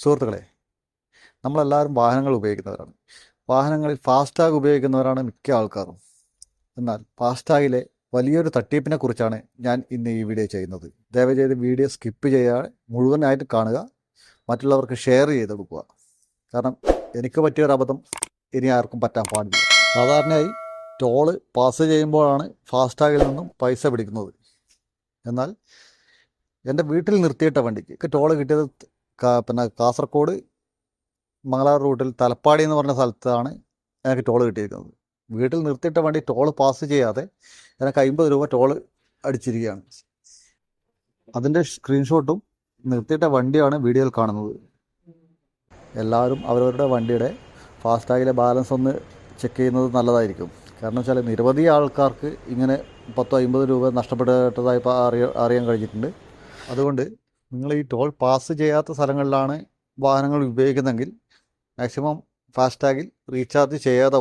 സുഹൃത്തുക്കളെ നമ്മളെല്ലാവരും വാഹനങ്ങൾ ഉപയോഗിക്കുന്നവരാണ്. വാഹനങ്ങളിൽ ഫാസ്ടാഗ് ഉപയോഗിക്കുന്നവരാണ് മിക്ക ആൾക്കാരും. എന്നാൽ ഫാസ്ടാഗിലെ വലിയൊരു തട്ടിപ്പിനെ കുറിച്ചാണ് ഞാൻ ഇന്ന് ഈ വീഡിയോ ചെയ്യുന്നത്. ദയവ് ചെയ്ത് വീഡിയോ സ്കിപ്പ് ചെയ്യാതെ മുഴുവനായിട്ട് കാണുക മറ്റുള്ളവർക്ക് ഷെയർ ചെയ്ത് കൊടുക്കുക. കാരണം എനിക്ക് പറ്റിയൊരു അബദ്ധം ഇനി ആർക്കും പറ്റാൻ പാടില്ല. സാധാരണയായി ടോൾ പാസ് ചെയ്യുമ്പോഴാണ് ഫാസ്ടാഗിൽ നിന്നും പൈസ പിടിക്കുന്നത്. എന്നാൽ എന്റെ വീട്ടിൽ നിർത്തിയിട്ട വണ്ടിക്ക് ടോൾ കിട്ടിയത് പിന്നെ കാസർഗോഡ് മംഗലാർ റൂട്ടിൽ തലപ്പാടി എന്ന് പറഞ്ഞ സ്ഥലത്താണ് എനിക്ക് ടോൾ കിട്ടിയിരിക്കുന്നത്. വീട്ടിൽ നിർത്തിയിട്ട വണ്ടി ടോൾ പാസ് ചെയ്യാതെ എനിക്ക് അമ്പത് രൂപ ടോൾ അടിച്ചിരിക്കുകയാണ്. അതിന്റെ സ്ക്രീൻഷോട്ടും നിർത്തിയിട്ട വണ്ടിയാണ് വീഡിയോയിൽ കാണുന്നത്. എല്ലാവരും അവരവരുടെ വണ്ടിയുടെ ഫാസ്ടാഗിലെ ബാലൻസ് ഒന്ന് ചെക്ക് ചെയ്യുന്നത് നല്ലതായിരിക്കും. കാരണം വെച്ചാൽ നിരവധി ആൾക്കാർക്ക് ഇങ്ങനെ പത്തോ അമ്പത് രൂപ നഷ്ടപ്പെട്ടതായി അറിയാൻ കഴിഞ്ഞിട്ടുണ്ട്. അതുകൊണ്ട് നിങ്ങൾ ഈ ടോൾ പാസ് ചെയ്യാത്ത സ്ഥലങ്ങളിലാണ് വാഹനങ്ങൾ ഉപയോഗിക്കുന്നതെങ്കിൽ മാക്സിമം ഫാസ്ടാഗിൽ റീചാർജ് ചെയ്യാതെ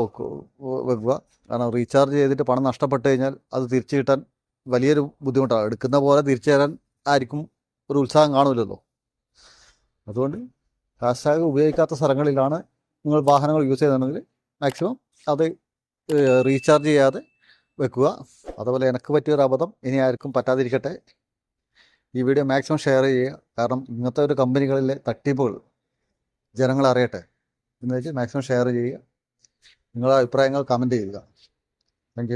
വെക്കുക. കാരണം റീചാർജ് ചെയ്തിട്ട് പണം നഷ്ടപ്പെട്ടു കഴിഞ്ഞാൽ അത് തിരിച്ചു കിട്ടാൻ വലിയൊരു ബുദ്ധിമുട്ടാണ്. എടുക്കുന്ന പോലെ തിരിച്ചു തരാൻ ആർക്കും ഒരു ഉത്സാഹം കാണുമല്ലോ അതുകൊണ്ട് ഫാസ്ടാഗ് ഉപയോഗിക്കാത്ത സ്ഥലങ്ങളിലാണ് നിങ്ങൾ വാഹനങ്ങൾ യൂസ് ചെയ്യുന്നുണ്ടെങ്കിൽ മാക്സിമം അത് റീചാർജ് ചെയ്യാതെ വെക്കുക. അതുപോലെ എനിക്ക് പറ്റിയൊരു അബദ്ധം ഇനി ആർക്കും പറ്റാതിരിക്കട്ടെ. ഈ വീഡിയോ മാക്സിമം ഷെയർ ചെയ്യുക. കാരണം ഇങ്ങനത്തെ ഒരു കമ്പനികളിലെ തട്ടിപ്പുകൾ ജനങ്ങൾ അറിയട്ടെ എന്ന് വെച്ചാൽ മാക്സിമം ഷെയർ ചെയ്യുക. നിങ്ങളുടെ അഭിപ്രായങ്ങൾ കമന്റ് ചെയ്യുക. താങ്ക്